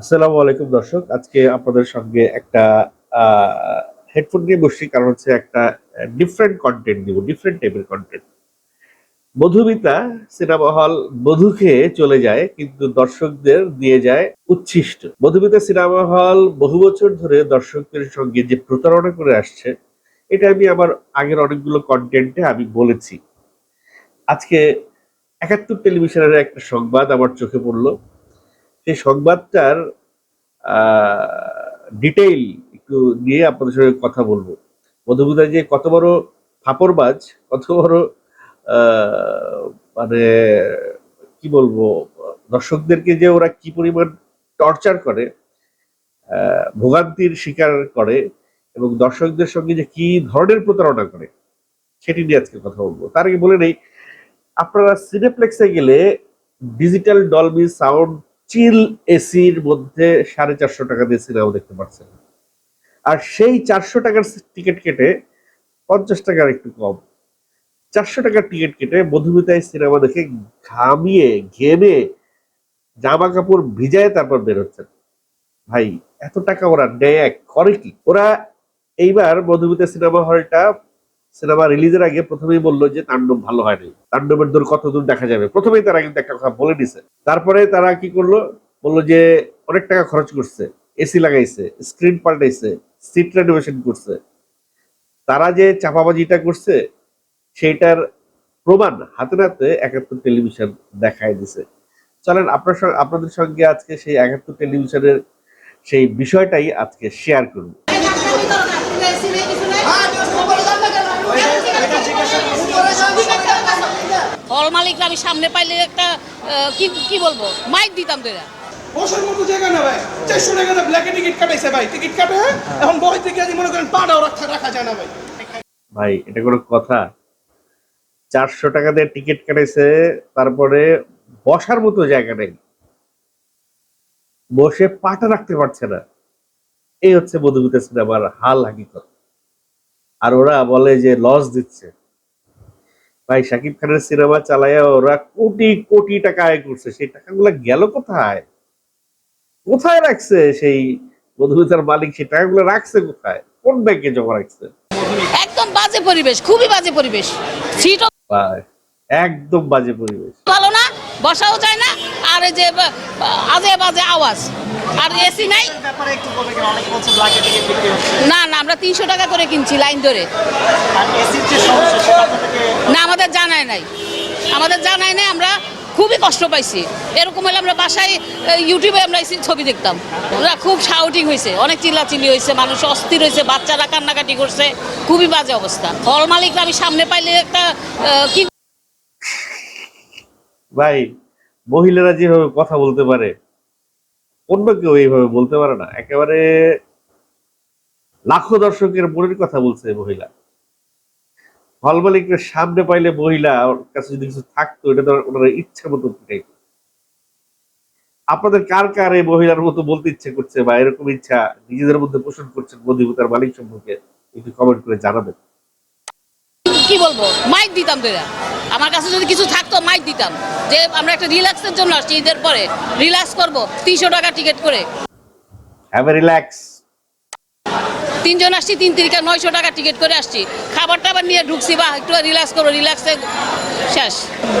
আসসালামু আলাইকুম দর্শক, আজকে আপনাদের সঙ্গে একটা হেডফোন নিয়ে বসছি। কারণ হচ্ছে একটা ডিফারেন্ট কন্টেন্ট দিব ডিফারেন্ট টাইপের কন্টেন্ট মধুমিতা সিনেমা হল মধু খেয়ে চলে যায়, কিন্তু দর্শকদের দিয়ে যায় উচ্ছিষ্ট। মধুমিতা সিনেমা হল বহু বছর ধরে দর্শকদের সঙ্গে যে প্রতারণা করে আসছে, এটা আমি আমার আগের অনেকগুলো কন্টেন্টে আমি বলেছি। আজকে একাত্তর টেলিভিশনের একটা সংবাদ আমার চোখে পড়ল। সেই সংবাদটার ডিটেইল একটু নিয়ে আপনাদের সঙ্গে কথা বলব। মধুমিতা যে কত বড় ফাপড়বাজ, কত বড় মানে কি বলব, দর্শকদেরকে যে ওরা কি পরিমাণ টর্চার করে ভোগান্তির শিকার করে এবং দর্শকদের সঙ্গে যে কি ধরনের প্রতারণা করে, সেটি নিয়ে আজকে কথা বলব। তার আগে বলে নেই, আপনারা সিনেপ্লেক্সে গেলে ডিজিটাল ডলবি সাউন্ড চিল এসির মধ্যে সাড়ে চারশো টাকা দিয়ে সিনেমা দেখতে পাচ্ছেন আর সেই চারশো টাকার টিকিট কেটে পঞ্চাশ টাকার একটু কম। চারশো টাকার টিকিট কেটে মধুমিতায় সিনেমা দেখে ঘামিয়ে, ঘেমে জামা কাপড় ভিজায় তারপর বের হচ্ছেন। ভাই, এত টাকা ওরা নেয় করে কি? ওরা এইবার মধুমিতা সিনেমা হলটা সিনেমা রিলিজের আগে প্রথমেই বলল যে তাণ্ডব ভালো হয়নি। তাণ্ডবের দূর কত দূর দেখা যাবে? প্রথমেই তারা কিন্তু একটা কথা বলে দিছে তারপরে তারা কি করল? বলল যে অনেক টাকা খরচ করছে এসি লাগাইছে স্ক্রিন পাল্টাইছে সিট রেনোভেশন করছে। তারা যে চাপাবাজিটা করছে, সেইটার প্রমাণ হাতে নাতে একাত্তর টেলিভিশন দেখায় দিছে। চলেন, আপনার আপনাদের সঙ্গে আজকে সেই একাত্তর টেলিভিশনের সেই বিষয়টাই আজকে শেয়ার করব হল মালিকরা আমি সামনে পাইলে একটা কি কি বলব? মাইক দিতাম তোরা বসার মতো জায়গা না ভাই। চারশো টাকা দিয়ে ব্ল্যাকে টিকিট কাটাইছে ভাই। টিকিট কাটে হ্যাঁ? এখন বই থেকে মনে করেন পাটাও রাখা রাখা যায় না ভাই। ভাই এটা কোনো কথা। চারশো টাকা দিয়ে টিকিট কাটাইছে তারপরে বসার মতো জায়গা নেই। বসে পাটা রাখতে পারছে না। এই হচ্ছে মধুমিতা সিনেমার হাল হাকিকত। আর ওরা বলে যে লস দিচ্ছে। ভাই শাকিব খানের সিনেমা চালাইয়া ওরা কোটি কোটি টাকা আয় করছে। সেই টাকাগুলো গেল কোথায়? কোথায় রাখছে সেই মধুমিতার মালিক? সেই টাকাগুলো রাখছে কোথায়? কোন ব্যাংকে জমা রাখছে? একদম বাজে পরিবেশ খুবই বাজে পরিবেশ। সিটও একদম বাজে পরিবেশ। ভালো না বসাও যায় না আর এই যে আজে বাজে আওয়াজ। আর এসি নাই? না না আমরা তিনশো টাকা করে কিনছি লাইন ধরে। না আমাদের জানায় নাই। আমাদের জানায় নাই আমরা খুবই কষ্ট পাইছি। এরকম হলে আমরা বাসায় ইউটিউবে আমরা এসে ছবি দেখতাম। ওরা খুব শাউটিং হয়েছে অনেক চিল্লাচিল্লি হয়েছে মানুষ অস্থির হয়েছে বাচ্চারা কান্নাকাটি করছে। খুবই বাজে অবস্থা। হল মালিকরা আমি সামনে পাইলে একটা কি ভাই মহিলারা যেভাবে কথা বলতে পারে অন্য কেউ এইভাবে বলতে পারে না? একেবারে লাখো দর্শকের মনের কথা বলছে মহিলা। হল মালিকের সামনে পাইলে মহিলা কাছে যদি কিছু থাকতো, এটা তো ওনারা ইচ্ছা মতো আপনাদের কার কার এই মহিলার মতো বলতে ইচ্ছে করছে বা এরকম ইচ্ছা নিজেদের মধ্যে পোষণ করছেন মধুমিতার মালিক সম্পর্কে একটু কমেন্ট করে জানাবেন। কি বলব? মাইক দিতাম তোরা আমার কাছে যদি কিছু থাকতো, মাইক দিতাম। যে আমরা একটা রিল্যাক্সের জন্য আসছি, ঈদের পরে রিল্যাক্স করব, তিনশো টাকা টিকিট করে। Have relax. তিনজন আসছি, তিন তিরিকা নয়শো টাকা টিকিট করে আসছি। খাবার টাবার নিয়ে ঢুকছি বা একটু রিল্যাক্স করব রিল্যাক্সে শেষ।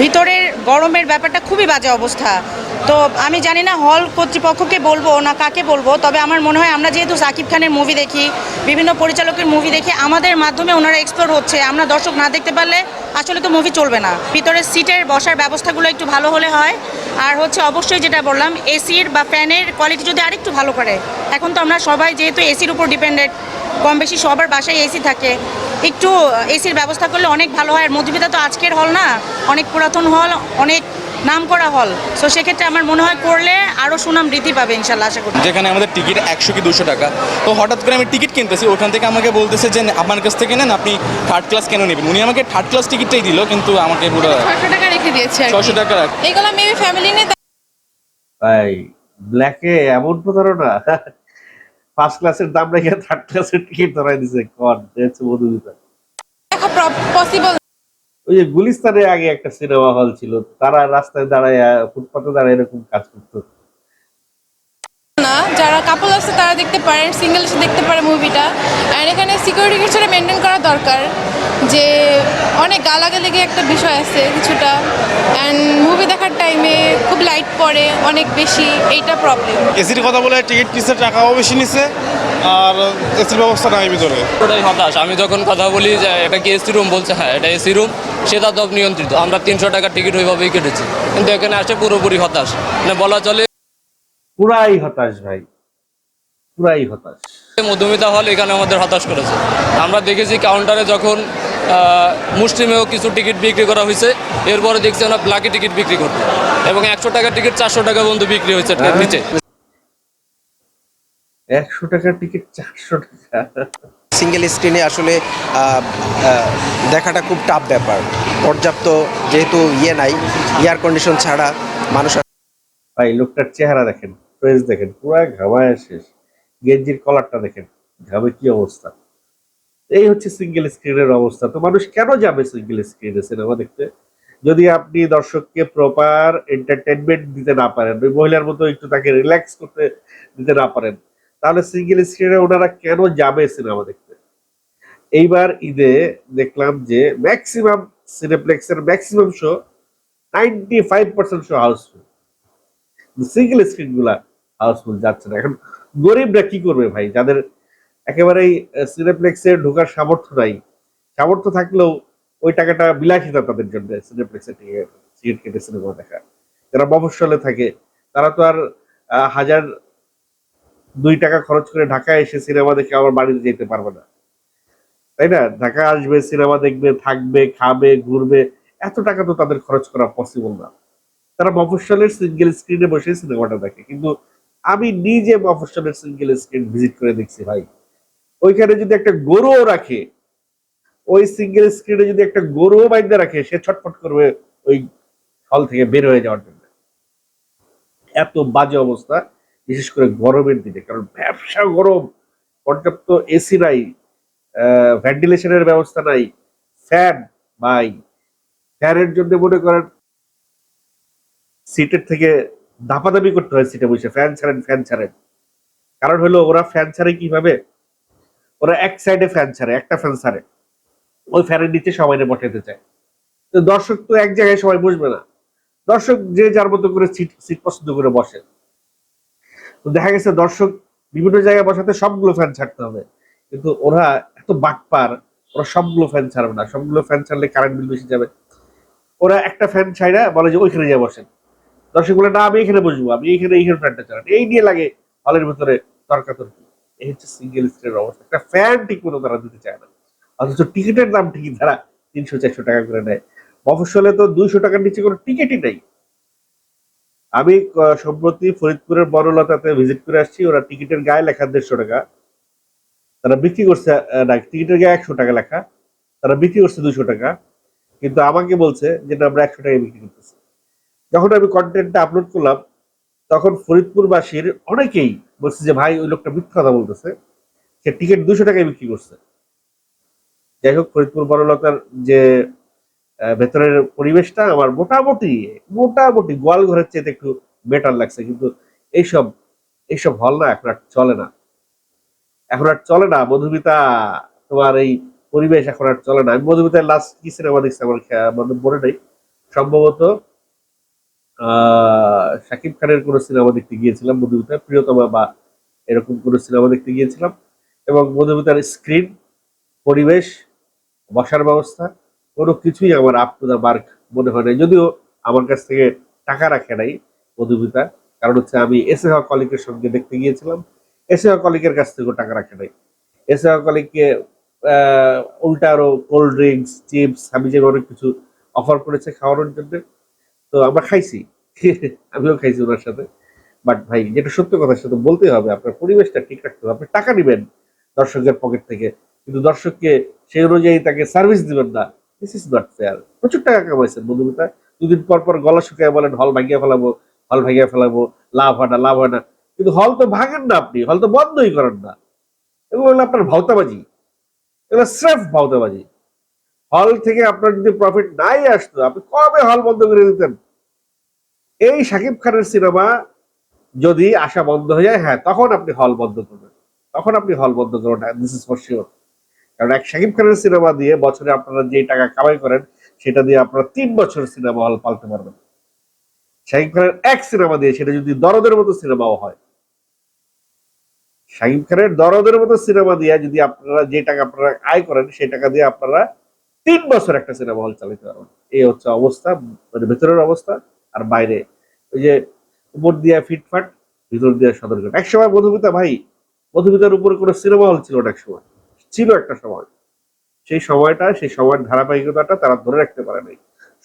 ভিতরের গরমের ব্যাপারটা খুবই বাজে অবস্থা। তো আমি জানি না হল কর্তৃপক্ষকে বলব না কাকে বলব, তবে আমার মনে হয় আমরা যেহেতু সাকিব খানের মুভি দেখি, বিভিন্ন পরিচালকের মুভি দেখি, আমাদের মাধ্যমে ওনারা এক্সপ্লোর হচ্ছে। আমরা দর্শক না দেখতে পারলে আসলে তো মুভি চলবে না। ভিতরের সিটের বসার ব্যবস্থাগুলো একটু ভালো হলে হয়। আর হচ্ছে অবশ্যই যেটা বললাম এসির বা ফ্যানের কোয়ালিটি যদি আরেকটু ভালো করে, এখন তো আমরা সবাই যেহেতু এসির উপর ডিপেন্ডেন্ট কম বেশি সবার বাসায় এসি থাকে, একটু এসির ব্যবস্থা করলে অনেক ভালো হয়। আর মধুমিতা তো আজকের হল না, অনেক পুরাতন হল অনেক নাম করা হল। সো সেক্ষেত্রে আমার মনে হয় করলে আরও সুনাম বৃদ্ধি পাবে ইনশাল্লাহ আশা করি। যেখানে আমাদের টিকিট একশো কি দুশো টাকা। তো হঠাৎ করে আমি টিকিট কিনতেছি ওখান থেকে আমাকে বলতেছে যে আপনার কাছ থেকে নেন আপনি থার্ড ক্লাস কেন নেবেন? উনি আমাকে থার্ড ক্লাস টিকিটটাই দিল কিন্তু আমাকে পুরো ছয়শো টাকা রেখে দিয়েছে। ছশো টাকা এইগুলো মেবি ফ্যামিলি নিয়ে ভাই ব্ল্যাকে এমন প্রতারণা। ফার্স্ট ক্লাসের দাম রেখে থার্ড ক্লাসের টিকিট ধরাই দিছে। কন হচ্ছে মধুমিতা দেখা পসিবল ওই যে গুলিস্তানে আগে একটা সিনেমা হল ছিল, তারা রাস্তায় দাঁড়ায় ফুটপাতে দাঁড়ায় এরকম কাজ করতো। না দেখতে পারেন সিঙ্গেল এসে দেখতে পারে মুভিটা আর এখানে সিকিউরিটি কিছুটা মেনটেন করা দরকার। যে অনেক গালাগালিগে একটা বিষয় আছে কিছুটা। অ্যান্ড মুভি দেখার টাইমে খুব লাইট পড়ে অনেক বেশি এইটা প্রবলেম এসির কথা বলে টিকিট নিচ্ছে টাকাও বেশি নিচ্ছে আর এসির ব্যবস্থা নাই ভিতরে। ওটাই হতাশ। আমি যখন কথা বলি যে এটা কি এসি রুম বলছে হ্যাঁ এটা এসি রুম সেটা তো নিয়ন্ত্রিত। আমরা তিনশো টাকার টিকিট ওইভাবেই কেটেছি। কিন্তু এখানে আসে পুরোপুরি হতাশ। মানে বলা চলে পুরাই হতাশ ভাই। পুরাই হতাশ। মধুমিতা হল এখানে আমাদের হতাশ করেছে। আমরা দেখেছি কাউন্টারে যখন আহ, মুসলিমেও কিছু টিকিট বিক্রি করা হয়েছে। এরপরে দেখছি আমরা ব্ল্যাকে টিকিট বিক্রি করতে এবং একশো টাকার টিকিট চারশো টাকা পর্যন্ত বিক্রি হয়েছে নিচে। একশো টাকার টিকিট চারশো টাকা। সিঙ্গেল স্ক্রিনে আসলে আহ, আহ, দেখাটা খুব টাফ ব্যাপার। পর্যাপ্ত যেহেতু ইয়ে নাই এয়ার কন্ডিশন ছাড়া মানুষ ভাই লোকটার চেহারা দেখেন ফ্রেস দেখেন পুরো ঘামায় শেষ। গেঞ্জির কলারটা দেখেন ঘামে কি অবস্থা? এই হচ্ছে সিঙ্গেল স্ক্রিনের অবস্থা। তো মানুষ কেন যাবে সিঙ্গেল স্ক্রিনে সিনেমা দেখতে? যদি আপনি দর্শককে প্রপার এন্টারটেনমেন্ট দিতে না পারেন, ওই মহিলার মতো একটু তাকে রিল্যাক্স করতে দিতে না পারেন, তাহলে সিঙ্গেল স্ক্রিনে ওনারা কেন যাবে সিনেমা দেখতে? এইবার ঈদে দেখলাম যে maximum সিনেপ্লেক্সের maximum show ninety five percent show housefull single স্ক্রিনগুলা housefull যাচ্ছে না। এখন গরিবরা কি করবে ভাই? যাদের একেবারেই সিনেপ্লেক্সে ঢোকার সামর্থ্য নাই। সামর্থ্য থাকলেও ওই টাকাটা বিলাসিতা তাদের জন্য সিনেপ্লেক্সে টিকিট কেটে সিনেমা দেখা। যারা মফস্বলে থাকে, তারা তো আর হাজার দুই টাকা খরচ করে ঢাকায় এসে সিনেমা দেখে আবার বাড়িতে যেতে পারবে না। তাই না? ঢাকা আসবে, সিনেমা দেখবে, থাকবে, খাবে, ঘুরবে, এত টাকা তো তাদের খরচ করা পসিবল না। তারা মফস্বলের সিঙ্গেল স্ক্রিনে বসে সিনেমাটা দেখে। কিন্তু আমি নিজে মফস্বলের সিঙ্গেল স্ক্রিন ভিজিট করে দেখছি ভাই। ওইখানে যদি একটা গরুও রাখে, ওই সিঙ্গেল স্ক্রিনে যদি একটা গরুও বাইন্দা রাখে, সে ছটফট করবে ওই হল থেকে বের হয়ে যাওয়ার জন্য। এত বাজে অবস্থা, বিশেষ করে গরমের দিনে, কারণ ব্যবসা গরম, পর্যাপ্ত এসি নাই ভেন্টিলেশনের ব্যবস্থা নাই ফ্যান ভাই ফ্যানের জন্য মনে করেন সিটের থেকে দাপাদাপি করতে হয় সিটে বসে ফ্যান ছাড়েন ফ্যান ছাড়েন। কারণ হলো ওরা ফ্যান ছাড়ে কীভাবে? ওরা এক সাইডে ফ্যান ছাড়ে, একটা ফ্যান ছাড়ে। ওই ফ্যানের নিচে সবাই বসাতে চায়। তো দর্শক তো এক জায়গায় সবাই বসবে না। দর্শক যে যার মতো করে সিট সিট পছন্দ করে বসে। তো দেখা গেছে দর্শক বিভিন্ন জায়গায় বসাতে সবগুলো ফ্যান ছাড়তে হবে। কিন্তু ওরা এত বাটপার ওরা সবগুলো ফ্যান ছাড়বে না। সবগুলো ফ্যান ছাড়লে কারেন্ট বিল বেশি যাবে। ওরা একটা ফ্যান ছাইরা বলে যে ওইখানে যা বসেন। দর্শক বলে, না, আমি এখানে বসবো। আমি এইখানে এইখানে ফ্যানটা চালান এই নিয়ে লাগে হলের ভিতরে তর্কাতর্কি। এই হচ্ছে সিঙ্গেল স্ক্রিনের অবস্থা একটা ফ্যান ঠিক মতো তারা দিতে চায় না। অথচ টিকিটের দাম ঠিকই তারা তিনশো চারশো টাকা করে নেয়। মফস্বলে তো দুইশো টাকার নিচে কোনো টিকিটই নেই। আমি সম্প্রতি ফরিদপুরের বনলতাতে ভিজিট করে আসছি ওরা টিকিটের গায়ে লেখা দেড়শো টাকা। তারা বিক্রি করছে না টিকিটের গায়ে একশো টাকা লেখা। তারা বিক্রি করছে দুশো টাকা। কিন্তু আমাকে বলছে যে না, আমরা একশো টাকায় বিক্রি করতেছি। যখন আমি কন্টেন্টটা আপলোড করলাম তখন ফরিদপুরবাসীর অনেকেই বলছে যে, ভাই, ওই লোকটা মিথ্যা কথা বলতেছে। সে টিকিট দুশো টাকায় বিক্রি করছে। যাই হোক, ফরিদপুর বড়লতার যে ভেতরের পরিবেশটা আমার মোটামুটি মোটামুটি গোয়াল ঘরের চেয়ে একটু বেটার লাগছে। কিন্তু এইসব এইসব হল না, এখন আর চলে না। এখন আর চলে না। মধুমিতা, তোমার এই পরিবেশ এখন আর চলে না। আমি মধুমিতার লাস্ট কি সিনেমা দেখছি আমার মানে মনে নেই। সম্ভবত, আহ শাকিব খানের কোনো সিনেমা দেখতে গিয়েছিলাম মধুমিতা, প্রিয়তমা বা এরকম কোনো সিনেমা দেখতে গিয়েছিলাম। এবং মধুমিতার স্ক্রিন, পরিবেশ, বসার ব্যবস্থা, কোনো কিছুই আমার আপ টু দা মার্ক মনে হয় নাই। যদিও আমার কাছ থেকে টাকা রাখে নাই মধুমিতা, কারণ হচ্ছে আমি এসে হওয়া কলিকের সঙ্গে দেখতে গিয়েছিলাম। এসে হওয়া কলিকের কাছ থেকেও টাকা রাখে নাই। এসে হওয়া কলিককে উল্টা আরও কোল্ড ড্রিঙ্কস চিপস যে অনেক কিছু অফার করেছে খাওয়ানোর জন্য, তো আমরা খাইছি। আমিও খাইছি ওনার সাথে। বাট ভাই, যেটা সত্য কথা, সেটা বলতেই হবে। আপনার পরিবেশটা ঠিক রাখতে হবে। আপনি টাকা নেবেন দর্শকের পকেট থেকে। কিন্তু দর্শককে সেই অনুযায়ী তাকে সার্ভিস দিবেন না। দিস ইজ নট ফেয়ার প্রচুর টাকা কামাইছেন মধুমিতা দুদিন পর পর গলা শুকিয়ে বলেন, হল ভাঙিয়ে ফেলাবো, হল ভাঙিয়ে ফেলাবো, লাভ হয় না, লাভ হয় না। কিন্তু হল তো ভাঙেন না আপনি। হল তো বন্ধই করেন না। এগুলো হলো আপনার ভাওতাবাজি। এগুলো স্রেফ ভাওতাবাজি। হল থেকে আপনার যদি প্রফিট নাই আসতো, আপনি কবে হল বন্ধ করে দিতেন? এই শাকিব খানের সিনেমা যদি আসা বন্ধ হয়ে যায় হ্যাঁ তখন আপনি হল বন্ধ করবেন। তখন আপনি হল বন্ধ করুন দিস ইজ ফর শিওর কারণ এক শাকিব খানের সিনেমা দিয়ে বছরে আপনারা যে টাকা কামাই করেন, সেটা দিয়ে আপনারা তিন বছর সিনেমা হল পালতে পারবেন শাকিব খানের এক সিনেমা দিয়ে সেটা যদি দরদের মতো সিনেমাও হয়। শাকিব খানের দরদের মতো সিনেমা দিয়ে যদি আপনারা যে টাকা আপনারা আয় করেন, সেই টাকা দিয়ে আপনারা তিন বছর একটা সিনেমা হল চালাতে পারবেন। এই হচ্ছে অবস্থা মানে ভেতরের অবস্থা। আর বাইরে। ওই যে উপর দিয়া ফিটফাট, ভিতর দিয়া সদরঘাট এক সময় মধুমিতা ভাই, মধুমিতার উপরে কোনো সিনেমা হল ছিল না এক সময়। ছিল একটা সময়। সেই সময়টা, সেই সময়ের ধারাবাহিকতাটা তারা ধরে রাখতে পারে নাই।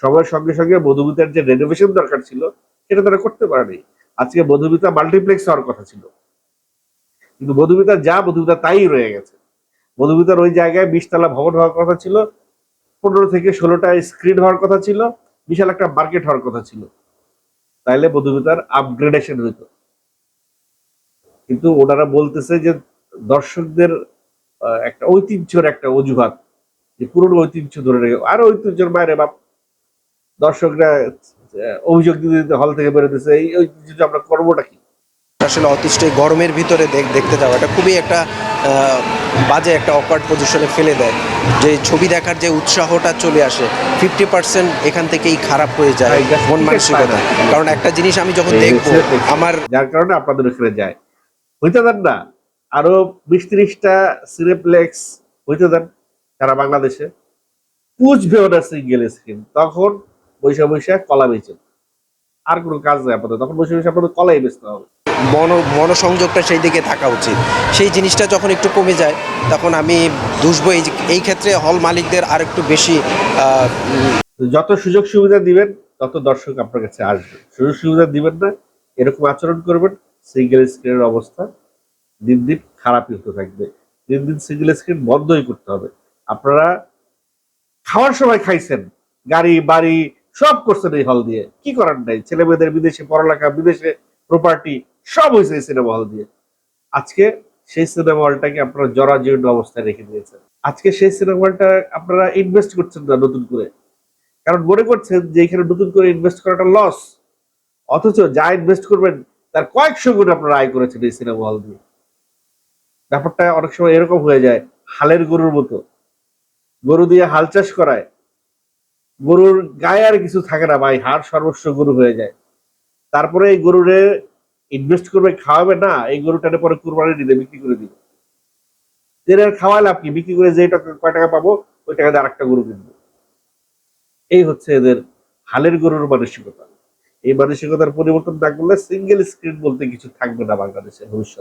সময়ের সঙ্গে সঙ্গে মধুমিতার যে রেনোভেশন দরকার ছিল, সেটা তারা করতে পারে নাই। আজকে মধুমিতা মাল্টিপ্লেক্স হওয়ার কথা ছিল। কিন্তু মধুমিতা যা, মধুমিতা তাই রয়ে গেছে। মধুমিতার ওই জায়গায় বিশতলা ভবন হওয়ার কথা ছিল। পনেরো থেকে ষোলোটা স্ক্রিন হওয়ার কথা ছিল। বিশাল একটা মার্কেট হওয়ার কথা ছিল। তাইলে মধুমিতার আপগ্রেডেশন হইতো কিন্তু ওনারা বলতেছে যে দর্শকদের একটা ঐতিহ্যের একটা অজুহাত, যে পুরনো ঐতিহ্য ধরে রেখে, আর ঐতিহ্যের বাইরে বাপ, দর্শকরা অভিযোগ দিতে হল থেকে বেরোতেছে এই ঐতিহ্য আমরা করবোটা কি? আসলে অতিষ্ঠ গরমের ভিতরে দেখ- দেখতে যাওয়া এটা খুবই একটা বাজে একটা অকওয়ার্ড পজিশনে ফেলে দেয়। যে ছবি দেখার যে উৎসাহটা চলে আসে ফিফটি পার্সেন্ট এখান থেকেই খারাপ হয়ে যায় হ্যাঁ, মন মানসিকতা। কারণ একটা জিনিস আমি যখন দেখব আমার যার কারণে আপনাদের ওখানে যায়। হইতে দেন না আরও বিশ ত্রিশটা সিনেপ্লেক্স হইতে দেন সারা বাংলাদেশে। পুষবেও না সিঙ্গেল স্ক্রিন তখন বৈশা বৈশা কলা বেচেন আর কোনো কাজ নেই আপাতত তখন বসে বসে আপনাদের কলাই বেচতে হবে। মন মনোসংযোগটা সেই দিকে থাকা উচিত। সেই জিনিসটা যখন একটু কমে যায়, তখন আমি দুষবো এই এই ক্ষেত্রে হল মালিকদের আর একটু বেশি যত সুযোগ সুবিধা দিবেন, তত দর্শক আপনার কাছে আসবে। সুযোগ সুবিধা দিবেন না, এরকম আচরণ করবেন সিঙ্গেল স্ক্রিনের অবস্থা দিন দিন খারাপই হতে থাকবে। দিন দিন সিঙ্গেল স্ক্রিন বন্ধই করতে হবে। আপনারা খাওয়ার সময় খাইছেন, গাড়ি, বাড়ি সব করছেন এই হল দিয়ে। কি করার নাই? ছেলে মেয়েদের বিদেশে পড়ালেখা, বিদেশে প্রপার্টি সব হয়েছে এই সিনেমা হল দিয়ে। আজকে সেই সিনেমা হলটাকে আপনারা জরাজীর্ণ অবস্থায় রেখে দিয়েছেন। আজকে সেই সিনেমা হলটা আপনারা ইনভেস্ট করছেন না নতুন করে। কারণ মনে করছেন যে এখানে নতুন করে ইনভেস্ট করাটা লস অথচ যা ইনভেস্ট করবেন, তার কয়েকশো গুণ আপনারা আয় করেছেন এই সিনেমা হল দিয়ে। ব্যাপারটা অনেক সময় এরকম হয়ে যায়, হালের গরুর মতো। গরু দিয়ে হাল চাষ করায়। গরুর গায়ে আর কিছু থাকে না ভাই, হাড় সর্বস্ব গরু হয়ে যায়। তারপরে এই গরুরে ইনভেস্ট করবে, খাওয়াবে না, এই গরুটারে পরে কুরবানি দিলে বিক্রি করে দিবে। এর আর লাভ কি? বিক্রি করে যে টাকা, কয় টাকা পাবো, ওই টাকা দিয়ে আরেকটা গরু কিনবো। এই হচ্ছে এদের হালের গরুর মানসিকতা। এই মানসিকতার পরিবর্তন না করলে সিঙ্গেল স্ক্রিন বলতে কিছু থাকবে না বাংলাদেশের ভবিষ্যৎ